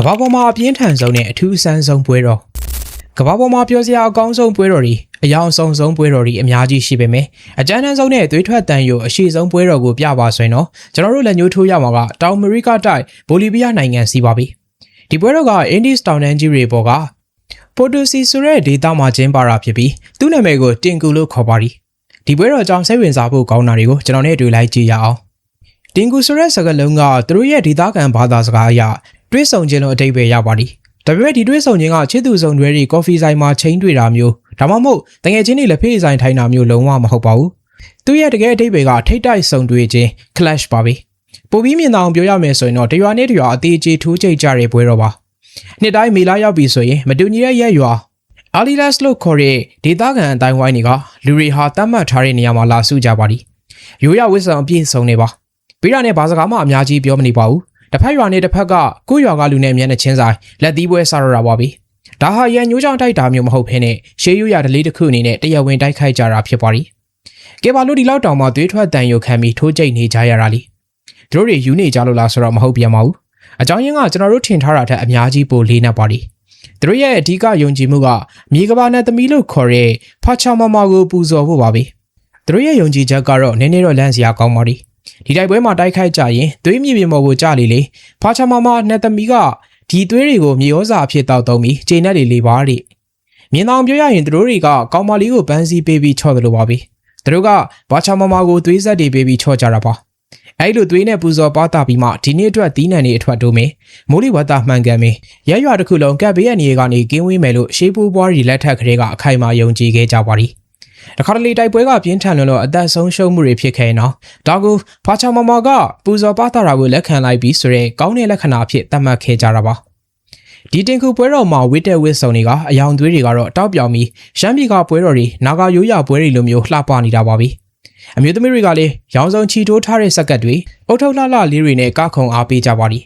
ကမ္ဘာပေါ်မှာအပြင်းထန်ဆုံးနဲ့အထူးအဆန်းဆုံးပွဲတော်ကမ္ဘာပေါ်မှာပြောစရာအကောင်းဆုံးပွဲတော်တွေအယောင်ဆုံးဆုံးပွဲတော်တွေအများကြီးရှိပေမယ့်အကြမ်းတမ်းဆုံးနဲ့သွေးထွက်တန်ရုံအရှိဆုံးပွဲတော်ကိုပြပါဆိုရင်တော့ကျွန်တော်တို့လက်ညှိုးထိုးရမှာကတောင်အမေရိကတိုက်ဘိုလီဗီးယားနိုင်ငံစီပါပြီဒီပွဲတော်ကအင်ဒီစတောင်တန်ကြီးတွေပေါ်ကပိုတိုစီဆိုတဲ့ဒေတာမှာကျင်းပတာဖြစ်ပြီးသူ့နာမည်ကိုတင်ကူလို့ခေါ်ပါသည်ဒီပွဲတော်အကြောင်းစိတ်ဝင်စားဖို့ကောင်းတာတွေကိုကျွန်တော်နဲ့တွေ့လိုက်ကြည့်ရအောင်တင်ကူဆိုတဲ့စကားလုံးကသူတို့ရဲ့ဒေတာကန်ဘာသာစကားအရ တွဲဆောင်ခြင်းလို့အတိတ်ပဲရပါသည်ဒါပေမဲ့ဒီတွဲဆောင်ခြင်းကချစ်သူဆောင်တွေတွေကော်ဖီဆိုင်မှာချိန်တွေ့တာမျိုးဒါမှမဟုတ်တငယ်ချင်းတွေလက်ဖေးဆိုင်ထိုင်တာမျိုးလုံးဝမဟုတ်ပါဘူးသူရဲ့တကယ်အတိတ်ပဲကထိတ်တိုက်ဆောင်တွေ့ခြင်း clash ပါပဲပိုပြီးမြင်အောင်ပြောရမယ်ဆိုရင်တော့တရွာနဲ့တရွာအသေးချေထိုးချိတ်ကြတဲ့ပွဲတော့ပါနှစ်တိုင်းမေလာရောက်ပြီဆိုရင်မတူညီတဲ့ရက်ရွာအာလီလတ်လို့ခေါ်တဲ့ဒေသခံအတိုင်းဝိုင်းတွေကလူတွေဟာတတ်မှတ်ထားတဲ့နေရာမှာလာစုကြပါသည်ရိုးရဝစ်ဆောင်အပြည့်စုံနေပါပြီးတာနဲ့ဘာစကားမှအများကြီးပြောမနေပါဘူး တစ်ဖက်ရွာနဲ့တစ်ဖက်ကကိုယ့်ရွာကလူနဲ့မျက်နှာချင်းဆိုင်လက်သီးပွဲစားရတာပါပဲဒါဟာရန်ညိုးကြောင်တိုက်တာမျိုးမဟုတ်ဘဲနဲ့ရှေးရွရဒလေးတစ်ခုအနေနဲ့တရားဝင်တိုက်ခိုက်ကြတာဖြစ်ပါသည်ကဲပါလို့ဒီလောက်တောင်မှသွေးထွက်တန်ရုပ်ခံပြီးထိုးကြိတ်နေကြရတာလीသူတို့တွေယူနေကြလို့လားဆိုတော့မဟုတ်ပြန်ပါဘူးအကြောင်းရင်းကကျွန်တော်တို့ထင်ထားတာထက်အများကြီးပိုလေးနက်ပါသည်သူတို့ရဲ့အဓိကယုံကြည်မှုကမြေကဘာနဲ့သမီးလို့ခေါ်တဲ့ဖာချာမမကိုပူဇော်ဖို့ပါပဲသူတို့ရဲ့ယုံကြည်ချက်ကတော့နည်းနည်းတော့လန့်စရာကောင်းပါသည် ဒီတိုက်ပွဲမှာတိုက်ခိုက်ကြရင်သွေးမြေပြင်ပေါ်ကိုကြလေလေဖာချာမမနဲ့သမီးကဒီသွေးတွေကိုမြေဩဇာအဖြစ်တောက်သုံးပြီးခြေနဲ့လေလေးပါတဲ့မြင်အောင်ပြောရရင်သူတို့တွေကကောင်မလေးကိုပန်းစည်းပေးပြီးချော့တယ်လို့ပါပဲသူတို့ကဘာချာမမကိုသွေးဆက်တွေပေးပြီးချော့ကြတာပါအဲ့လိုသွေးနဲ့ပူဇော်ပါတာပြီးမှဒီနေ့အတွက်တီးနှံနေအထွက်တိုးမယ်မိုးလေဝသမှန်ကန်မယ်ရရွာတစ်ခုလုံးကပ်ဘေးအနေကနေကင်းဝေးမယ်လို့ရှေးပူးပွားရီလက်ထက်ကလေးကအခိုင်အမာယုံကြည်ခဲ့ကြပါသည် တခါတလေတိုက်ပွဲကပြင်းထန်လွန်းလို့အသက်ဆုံးရှုံးမှုတွေဖြစ်ခဲ့နော်ဒါကိုဖာချာမမကပူဇော်ပါတာရာကိုလက်ခံလိုက်ပြီးဆိုရဲကောင်းတဲ့လက္ခဏာအဖြစ်သတ်မှတ်ခဲ့ကြတာပါဒီတင်ခုပွဲတော်မှာဝစ်တဲ့ဝစ်စုံတွေကအယောင်သွေးတွေကတော့တောက်ပြောင်ပြီးရှမ်းပြည်ကပွဲတော်တွေနာဂရိုးရပွဲတွေလိုမျိုးလှပနေတာပါပဲအမျိုးသမီးတွေကလည်းရောင်စုံချီတိုးထားတဲ့စက်ကတ်တွေအုတ်ထုတ်လှလှလေးတွေနဲ့ကခုံအားပေးကြပါသည်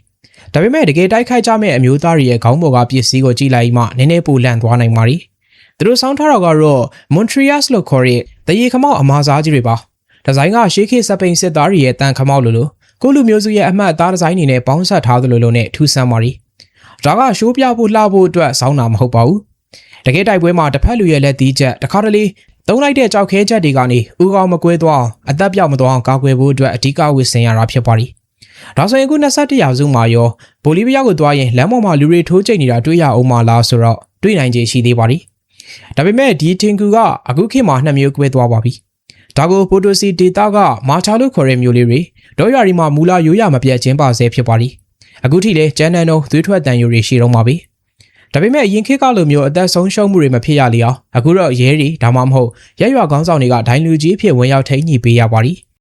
ဒါပေမဲ့တကယ်တိုက်ခိုက်ကြမဲ့အမျိုးသားတွေရဲ့ခေါင်းပေါ်ကပစ္စည်းကိုကြည့်လိုက်မှနည်းနည်းပူလန့်သွားနိုင်ပါသည် သူတို့စောင်းထားတာကတော့ Montreal လို့ခေါ်တဲ့တရေခမောက်အမားစားကြီးတွေပါဒီဇိုင်းကရှေးခေတ်စပိန်စစ်သားတွေရဲ့တန်ခမောက်လိုလိုကိုလူမျိုးစုရဲ့အမှတ်အသားဒီဇိုင်းတွေနဲ့ပေါင်းစပ်ထားသလိုလိုနဲ့ထူးဆန်းပါရီဒါကရှိုးပြဖို့လှဖို့အတွက်စောင်းတာမဟုတ်ပါဘူးတကယ်တိုက်ပွဲမှာတစ်ဖက်လူရဲ့လက်သီးချက်တစ်ခါတလေသုံးလိုက်တဲ့ကြောက်ခဲချက်တွေကနေဥကောင်းမကွဲသွားအောင်အသက်ပြောက်မသွားအောင်ကာကွယ်ဖို့အတွက်အဓိကဝစ်ဆင်ရတာဖြစ်ပါရီဒါဆိုရင်ခု21ရာစုမှာရောဘိုလီဗီးယားကိုသွားရင်လမ်းပေါ်မှာလူတွေထိုးကျိတ်နေတာတွေ့ရအောင်မလားဆိုတော့တွေ့နိုင်ခြေရှိသေးပါရီ ဒါပေမဲ့ဒီတင်ကူကအခုခေတ်မှာနှစ်မျိုးကွဲသွားပါပြီဒါကိုပိုတိုစီဒေတာကမာချာလို့ခေါ်တဲ့မျိုးလေးတွေဒေါ်ရရီမှာမူလာရိုးရမပြတ်ခြင်းပါဆဲဖြစ်ပါရီအခုထိလည်းကျန်းနန်တော့သွေးထွက်တန်ယူတွေရှိတော့မှာပဲဒါပေမဲ့အရင်ခေတ်ကလိုမျိုးအသက်ဆုံးရှုံးမှုတွေမဖြစ်ရလေအောင်အခုတော့ရဲတွေဒါမှမဟုတ်ရဲရွာကောင်းဆောင်တွေကဒိုင်လူကြီးဖြစ်ဝင်ရောက်ထိန်းညှိပေးရပါရီ